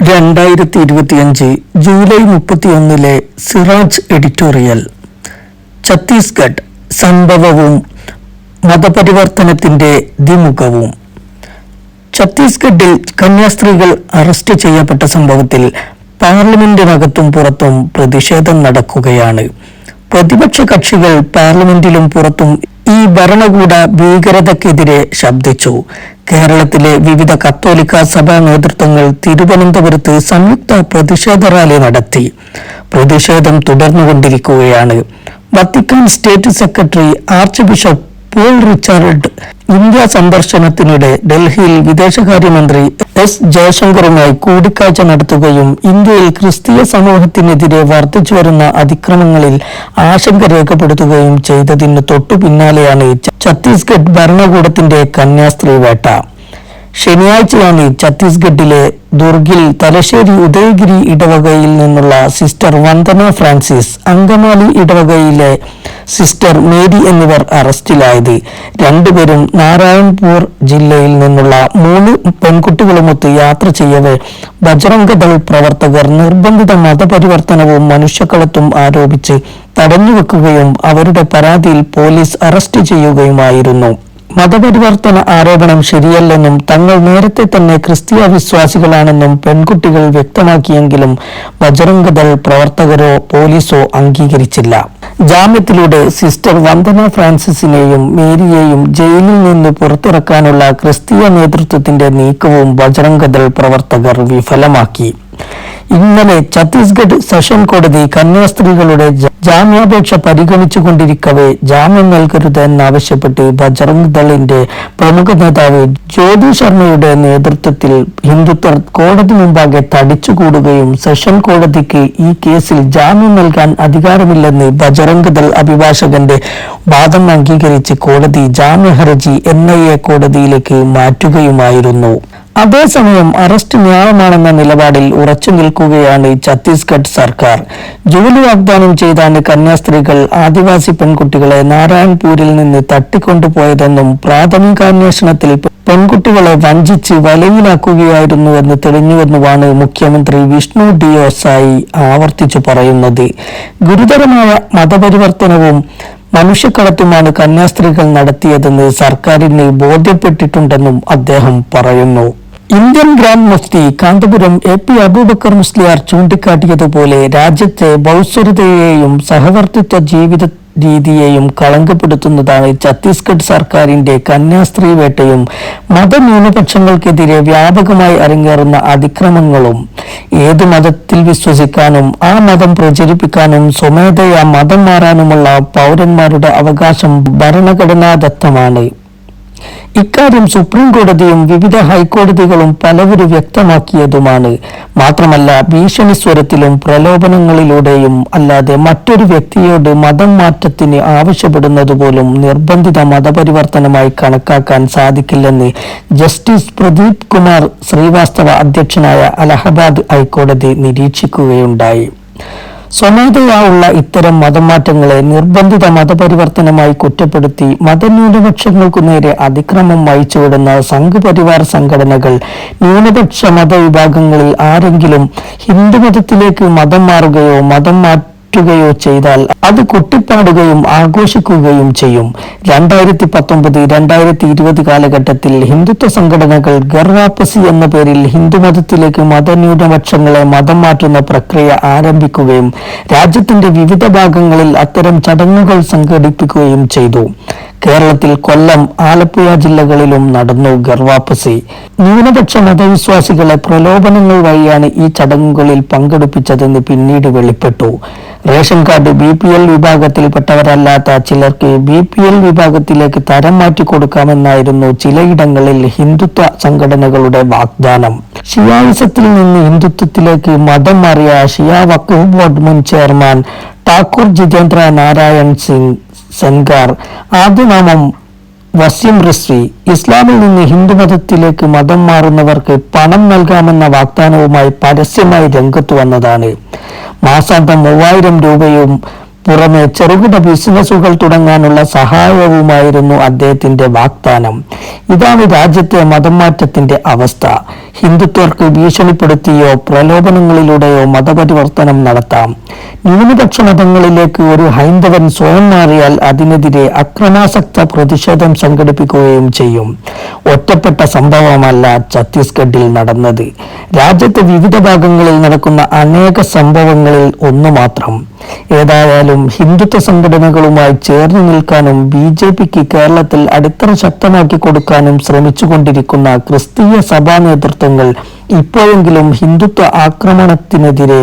രണ്ടായിരത്തി ഇരുപത്തിയഞ്ച് ജൂലൈ മുപ്പത്തിയൊന്നിലെ സിറാജ് എഡിറ്റോറിയൽ. ഛത്തീസ്ഗഡ് സംഭവവും മതപരിവർത്തനത്തിന്റെ ദ്വിമുഖവും. ഛത്തീസ്ഗഡിൽ കന്യാസ്ത്രീകൾ അറസ്റ്റ് ചെയ്യപ്പെട്ട സംഭവത്തിൽ പാർലമെന്റിനകത്തും പുറത്തും പ്രതിഷേധം നടക്കുകയാണ്. പ്രതിപക്ഷ കക്ഷികൾ പാർലമെന്റിലും പുറത്തും ഈ ഭരണകൂട ഭീകരതയ്ക്കെതിരെ ശബ്ദിച്ചു. കേരളത്തിലെ വിവിധ കത്തോലിക്ക സഭാ നേതൃത്വങ്ങൾ തിരുവനന്തപുരത്ത് സംയുക്ത പ്രതിഷേധ റാലി നടത്തി. പ്രതിഷേധം തുടർന്നുകൊണ്ടിരിക്കുകയാണ്. Vatican state secretary archbishop Paul Richard India സന്ദർശനത്തിനിടെ ഡൽഹിയിൽ വിദേശകാര്യമന്ത്രി എസ് ജയശങ്കറുമായി കൂടിക്കാഴ്ച നടത്തുകയും ഇന്ത്യയിൽ ക്രിസ്തീയ സമൂഹത്തിനെതിരെ വർദ്ധിച്ചുവരുന്ന അതിക്രമങ്ങളിൽ ആശങ്ക രേഖപ്പെടുത്തുകയും ചെയ്തതിന് തൊട്ടു പിന്നാലെയാണ് ഛത്തീസ്ഗഡ് ഭരണകൂടത്തിന്റെ കന്യാസ്ത്രീ വേട്ട. ശനിയാഴ്ചയാണ് ഛത്തീസ്ഗഡിലെ ദുർഗിൽ തലശ്ശേരി ഉദയഗിരി ഇടവകയിൽ നിന്നുള്ള സിസ്റ്റർ വന്ദന ഫ്രാൻസിസ് അങ്കമാലി ഇടവകയിലെ സിസ്റ്റർ മേരി എന്നിവർ അറസ്റ്റിലായത്. രണ്ടുപേരും നാരായൺപൂർ ജില്ലയിൽ നിന്നുള്ള മൂന്ന് പെൺകുട്ടികളുമൊത്ത് യാത്ര ചെയ്യവേ ബജറംഗദൾ പ്രവർത്തകർ നിർബന്ധിത മതപരിവർത്തനവും മനുഷ്യക്കളത്തും ആരോപിച്ച് തടഞ്ഞുവെക്കുകയും അവരുടെ പരാതിയിൽ പോലീസ് അറസ്റ്റ് ചെയ്യുകയുമായിരുന്നു. മതപരിവർത്തന ആരോപണം ശരിയല്ലെന്നും തങ്ങൾ നേരത്തെ തന്നെ ക്രിസ്തീയ വിശ്വാസികളാണെന്നും പെൺകുട്ടികൾ വ്യക്തമാക്കിയെങ്കിലും ബജറംഗദൾ പ്രവർത്തകരോ പോലീസോ അംഗീകരിച്ചില്ല. ജാമ്യത്തിലൂടെ സിസ്റ്റർ വന്ദന ഫ്രാൻസിസിനെയും മേരിയെയും ജയിലിൽ നിന്ന് പുറത്തിറക്കാനുള്ള ക്രിസ്തീയ നേതൃത്വത്തിന്റെ നീക്കവും ബജറംഗദൾ പ്രവർത്തകർ വിഫലമാക്കി. ഇന്നലെ ഛത്തീസ്ഗഡ് സെഷൻ കോടതി കന്യാസ്ത്രീകളുടെ ജാമ്യാപേക്ഷ പരിഗണിച്ചുകൊണ്ടിരിക്കവെ ജാമ്യം നൽകരുത് എന്നാവശ്യപ്പെട്ട് ബജറംഗ് ദളിന്റെ പ്രമുഖ നേതാവ് ജ്യോതി ശർമ്മയുടെ നേതൃത്വത്തിൽ ഹിന്ദുത്വർ കോടതി മുമ്പാകെ തടിച്ചുകൂടുകയും സെഷൻ കോടതിക്ക് ഈ കേസിൽ ജാമ്യം നൽകാൻ അധികാരമില്ലെന്ന് ബജറംഗ് ദൾ അഭിഭാഷകന്റെ വാദം അംഗീകരിച്ച് കോടതി ജാമ്യ ഹർജി എൻ ഐ എ കോടതിയിലേക്ക് മാറ്റുകയുമായിരുന്നു. അതേസമയം അറസ്റ്റ് ന്യായമാണെന്ന നിലപാടിൽ ഉറച്ചു നിൽക്കുകയാണ് ഛത്തീസ്ഗഡ് സർക്കാർ. ജോലി വാഗ്ദാനം ചെയ്താണ് കന്യാസ്ത്രീകൾ ആദിവാസി പെൺകുട്ടികളെ നാരായൺപൂരിൽ നിന്ന് തട്ടിക്കൊണ്ടുപോയതെന്നും പ്രാഥമികാന്വേഷണത്തിൽ പെൺകുട്ടികളെ വഞ്ചിച്ച് വലയിലാക്കുകയായിരുന്നുവെന്ന് തെളിഞ്ഞുവെന്നുമാണ് മുഖ്യമന്ത്രി വിഷ്ണു ഡിയോസായി ആവർത്തിച്ചു പറയുന്നത്. ഗുരുതരമായ മതപരിവർത്തനവും മനുഷ്യക്കടത്തുമാണ് കന്യാസ്ത്രീകൾ നടത്തിയതെന്ന് സർക്കാരിന് ബോധ്യപ്പെട്ടിട്ടുണ്ടെന്നും അദ്ദേഹം പറയുന്നു. ഇന്ത്യൻ ഗ്രാൻഡ് മുഫ്തി കാന്തപുരം എ പി അബൂബക്കർ മുസ്ലിയാർ ചൂണ്ടിക്കാട്ടിയതുപോലെ രാജ്യത്തെ ബൗസ്വരതയെയും സഹവർത്തിത്വ ജീവിത രീതിയെയും കളങ്കപ്പെടുത്തുന്നതാണ് ഛത്തീസ്ഗഡ് സർക്കാരിന്റെ കന്യാസ്ത്രീ വേട്ടയും. മതന്യൂനപക്ഷങ്ങൾക്കെതിരെ വ്യാപകമായി അരങ്ങേറുന്ന അതിക്രമങ്ങളും ഏത് മതത്തിൽ വിശ്വസിക്കാനും ആ മതം പ്രചരിപ്പിക്കാനും സ്വമേധയാ മതം മാറാനുമുള്ള പൗരന്മാരുടെ അവകാശം ഭരണഘടനാദത്തമാണ്. ഇക്കാര്യം സുപ്രീം കോടതിയും വിവിധ ഹൈക്കോടതികളും പലവരും വ്യക്തമാക്കിയതുമാണ്. മാത്രമല്ല ഭീഷണി സ്വരത്തിലും പ്രലോഭനങ്ങളിലൂടെയും അല്ലാതെ മറ്റൊരു വ്യക്തിയോട് മതം മാറ്റത്തിന് ആവശ്യപ്പെടുന്നത് പോലും നിർബന്ധിത മതപരിവർത്തനമായി കണക്കാക്കാൻ സാധിക്കില്ലെന്ന് ജസ്റ്റിസ് പ്രദീപ് കുമാർ ശ്രീവാസ്തവ അധ്യക്ഷനായ അലഹബാദ് ഹൈക്കോടതി നിരീക്ഷിക്കുകയുണ്ടായി. സ്വമേധയാ ഉള്ള ഇത്തരം മതമാറ്റങ്ങളെ നിർബന്ധിത മതപരിവർത്തനമായി കുറ്റപ്പെടുത്തി മതന്യൂനപക്ഷങ്ങൾക്കു നേരെ അതിക്രമം വഹിച്ചുവിടുന്ന സംഘപരിവാർ സംഘടനകൾ ന്യൂനപക്ഷ മതവിഭാഗങ്ങളിൽ ആരെങ്കിലും ഹിന്ദുമതത്തിലേക്ക് മതം മാറുകയോ മതം മാറ്റുകയോ ചെയ്താൽ അത് കൊട്ടിപ്പാടുകയും ആഘോഷിക്കുകയും ചെയ്യും. രണ്ടായിരത്തി പത്തൊമ്പത് രണ്ടായിരത്തി ഇരുപത് കാലഘട്ടത്തിൽ ഹിന്ദുത്വ സംഘടനകൾ ഗർവാപ്പസി എന്ന പേരിൽ ഹിന്ദുമതത്തിലേക്ക് മതന്യൂനപക്ഷങ്ങളെ മതം മാറ്റുന്ന പ്രക്രിയ ആരംഭിക്കുകയും രാജ്യത്തിന്റെ വിവിധ ഭാഗങ്ങളിൽ അത്തരം ചടങ്ങുകൾ സംഘടിപ്പിക്കുകയും ചെയ്തു. കേരളത്തിൽ കൊല്ലം ആലപ്പുഴ ജില്ലകളിലും നടന്നു ഗർവാപ്പസി. ന്യൂനപക്ഷ മതവിശ്വാസികളെ പ്രലോഭനങ്ങൾ വഴിയാണ് ഈ ചടങ്ങുകളിൽ പങ്കെടുപ്പിച്ചതെന്ന് പിന്നീട് വെളിപ്പെട്ടു. Ration card B P L വിഭാഗത്തിൽപ്പെട്ടവരല്ലാത്ത ചിലർക്ക് ബി പി എൽ വിഭാഗത്തിലേക്ക് തരം മാറ്റിക്കൊടുക്കാമെന്നായിരുന്നു ചിലയിടങ്ങളിൽ ഹിന്ദുത്വ സംഘടനകളുടെ വാഗ്ദാനം. ഷിയായിസത്തിൽ നിന്ന് ഹിന്ദുത്വത്തിലേക്ക് മതം മാറിയ ഷിയ വഖഫ് ബോർഡ് മുൻ ചെയർമാൻ ഠാക്കൂർ ജിതേന്ദ്ര നാരായൺ സിംഗ്. സെൻഗാർ ആദ്യനാമം വസീം റിസ്വി ഇസ്ലാമിൽ നിന്ന് ഹിന്ദുമതത്തിലേക്ക് മതം മാറുന്നവർക്ക് പണം നൽകാമെന്ന വാഗ്ദാനവുമായി പരസ്യമായി രംഗത്തു വന്നതാണ്. മാസാന്തം മൂവായിരം രൂപയും പുറമെ ചെറുകിട ബിസിനസ്സുകൾ തുടങ്ങാനുള്ള സഹായവുമായിരുന്നു അദ്ദേഹത്തിന്റെ വാഗ്ദാനം. ഇതാണ് രാജ്യത്തെ മതം മാറ്റത്തിന്റെ അവസ്ഥ. ഹിന്ദുത്വർക്ക് ഭീഷണിപ്പെടുത്തിയോ പ്രലോഭനങ്ങളിലൂടെയോ മതപരിവർത്തനം നടത്താം. ന്യൂനപക്ഷ മതങ്ങളിലേക്ക് ഒരു ഹൈന്ദവൻ സ്വയം മാറിയാൽ അതിനെതിരെ അക്രമാസക്ത പ്രതിഷേധം സംഘടിപ്പിക്കുകയും ചെയ്യും. ഒറ്റപ്പെട്ട സംഭവമല്ല ഛത്തീസ്ഗഡിൽ നടന്നത്. രാജ്യത്തെ വിവിധ ഭാഗങ്ങളിൽ നടക്കുന്ന അനേക സംഭവങ്ങളിൽ ഒന്നു മാത്രം. ഏതായാലും ഹിന്ദുത്വ സംഘടനകളുമായി ചേർന്ന് നിൽക്കാനും ബി ജെ പിക്ക് കേരളത്തിൽ അടിത്തറ ശക്തമാക്കി കൊടുക്കാനും ശ്രമിച്ചുകൊണ്ടിരിക്കുന്ന ക്രിസ്തീയ സഭാ നേതൃത്വങ്ങൾ ഇപ്പോഴെങ്കിലും ഹിന്ദുത്വ ആക്രമണത്തിനെതിരെ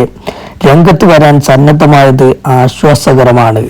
രംഗത്ത് വരാൻ സന്നദ്ധമായത് ആശ്വാസകരമാണ്.